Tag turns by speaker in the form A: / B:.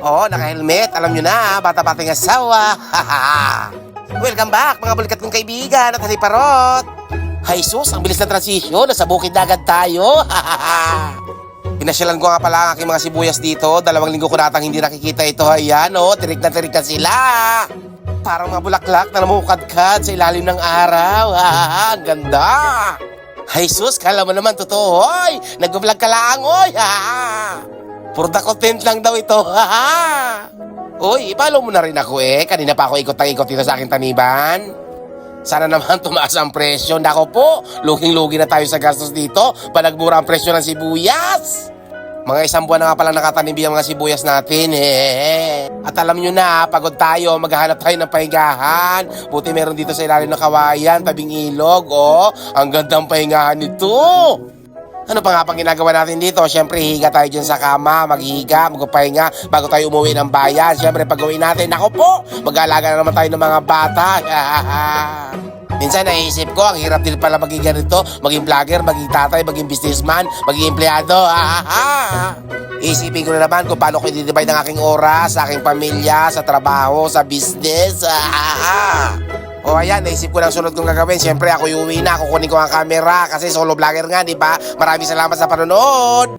A: Oo, naka-helmet. Alam nyo na, bata-bata yung asawa. Welcome back, mga bulikat kong kaibigan at haliparot. Hay sus, ang bilis ng transisyon. Nasa bukid na agad tayo. Pinasyalan ko nga pala ang aking mga sibuyas dito. Dalawang linggo ko natang hindi nakikita ito. Ayan, oh, tirik na tirik na sila. Parang mga bulaklak na namukadkad sa ilalim ng araw. Ang ganda. Hay sus, kala mo naman totoo. Hoy, nag-vlog ka lang, oy. For the content lang daw ito. Uy, ipalo mo na rin ako eh. Kanina pa ako ikot ang ikot dito sa aking taniban. Sana naman tumaas ang presyo. Nako po, luging-lugi na tayo sa gastos dito. Panagmura ang presyo ng sibuyas. Mga isang buwan na nga pala nakatanim ang mga sibuyas natin. Eh. At alam nyo na, pagod tayo, maghahanap tayo ng pahingahan. Buti meron dito sa ilalim ng kawayan, tabing ilog. Oh, ang gandang pahingahan nito. Ano pa nga pang ginagawa natin dito? Siyempre, higa tayo dyan sa kama, maghihiga, magpapahinga bago tayo umuwi ng bayan. Siyempre, pag uwi natin, ako po, mag-aalaga na naman tayo ng mga bata. Minsan naisip ko, ang hirap din pala maging ganito, maging vlogger, maging tatay, maging businessman, maging empleyado. Isipin ko na naman kung paano ko i-divide ang aking oras sa aking pamilya, sa trabaho, sa business. O ayan, naisip ko ng sunod kong gagawin. Siyempre, ako yung uwi na. Kukunin ko ang camera kasi solo vlogger nga, di ba? Maraming salamat sa panonood.